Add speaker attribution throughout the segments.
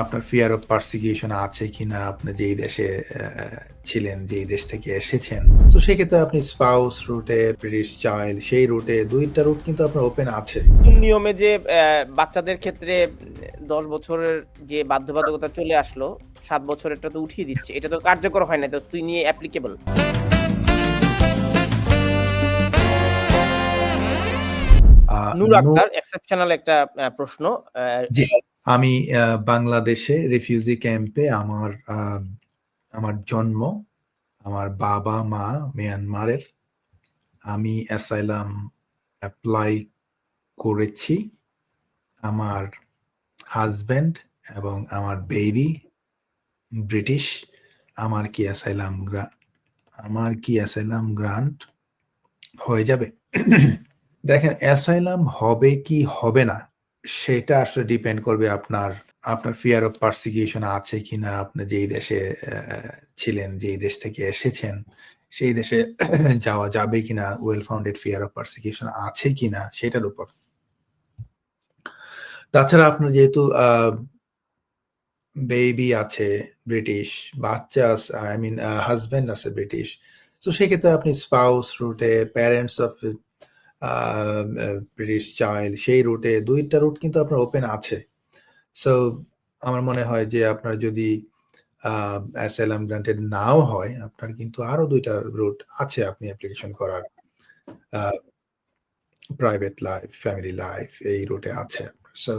Speaker 1: আপনার fear of persecution আছে কিনা? আপনি যেই দেশে ছিলেন যেই দেশ থেকে এসেছেন। তো সেক্ষেত্রে আপনি স্পাউস রুটে ব্রিটিশ চাইল্ড সেই রুটে দুইটা রুট কিন্তু আপনার ওপেন আছে।
Speaker 2: নিয়মে যে বাচ্চাদের ক্ষেত্রে দশ বছরের যে বাধ্যবাধকতা চলে আসলো সাত বছরেরটা তো উঠিয়ে দিচ্ছে। এটা তো কার্যকর হয় না তো তুই নিয়ে অ্যাপ্লিকেবল নূর আক্তার এক্সেপশনাল একটা প্রশ্ন।
Speaker 1: আমি বাংলাদেশে রিফিউজি ক্যাম্পে আমার আমার জন্ম, আমার বাবা, মা মিয়ানমারের, আমি অ্যাসাইলাম অ্যাপ্লাই করেছি। আমার হাজব্যান্ড এবং আমার বেবি ব্রিটিশ আমার কি অ্যাসাইলাম আমার কি অ্যাসাইলাম গ্রান্ট হয়ে যাবে? দেখেন অ্যাসাইলাম হবে কি হবে না? সেটা আসলে ডিপেন্ড করবে আপনার আপনার ফিয়ার অফ পারসিকিউশন আছে কিনা, আপনি যেই দেশে ছিলেন, যেই দেশ থেকে এসেছেন, সেই দেশে যাওয়া যাবে কিনা well founded fear of persecution আছে কিনা, সেটার উপর। তাছাড়া আপনার যেহেতু বেবি আছে ব্রিটিশ বাচ্চা আই মিন হাজব্যান্ড আছে ব্রিটিশ তো সেক্ষেত্রে আপনি স্পাউস রুটে প্যারেন্টস অফ ব্রিটিশ চাইল্ড সেই রুটে দুইটা রুট কিন্তু আপনার ওপেন আছে। সো আমার মনে হয় যে আপনার যদি অ্যাসাইলাম গ্রান্টেড নাও হয় আপনার কিন্তু আরও দুইটা রুট আছে আপনি অ্যাপ্লিকেশন করার। প্রাইভেট লাইফ ফ্যামিলি লাইফ এই রুটে আছে। সো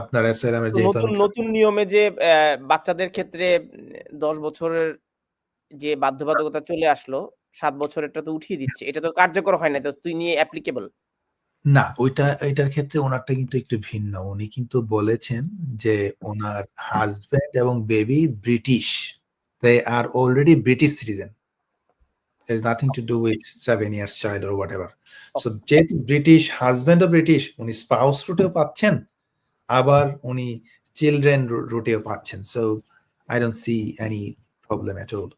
Speaker 1: আপনার অ্যাসাইলামের যেহেতু
Speaker 2: নতুন নিয়মে যে বাচ্চাদের ক্ষেত্রে দশ বছরের যে বাধ্যবাধকতা চলে আসলো সাত বছরেরটা তো উঠিয়ে দিচ্ছে। এটা তো কার্যকর হয় না তো তুই নিয়ে অ্যাপ্লিকেবল
Speaker 1: না ওইটা এটার ক্ষেত্রে ওনারটা কিন্তু একটু ভিন্ন। উনি কিন্তু বলেছেন যে ওনার হাজব্যান্ড এবং baby British they are already British citizen nothing to do with seven years child or whatever so যেহেতু ব্রিটিশ হাজব্যান্ডও ব্রিটিশ উনি স্পাউস রুটেও পাচ্ছেন আবার উনি চিলড্রেন রুটেও পাচ্ছেন। So I don't see any problem at all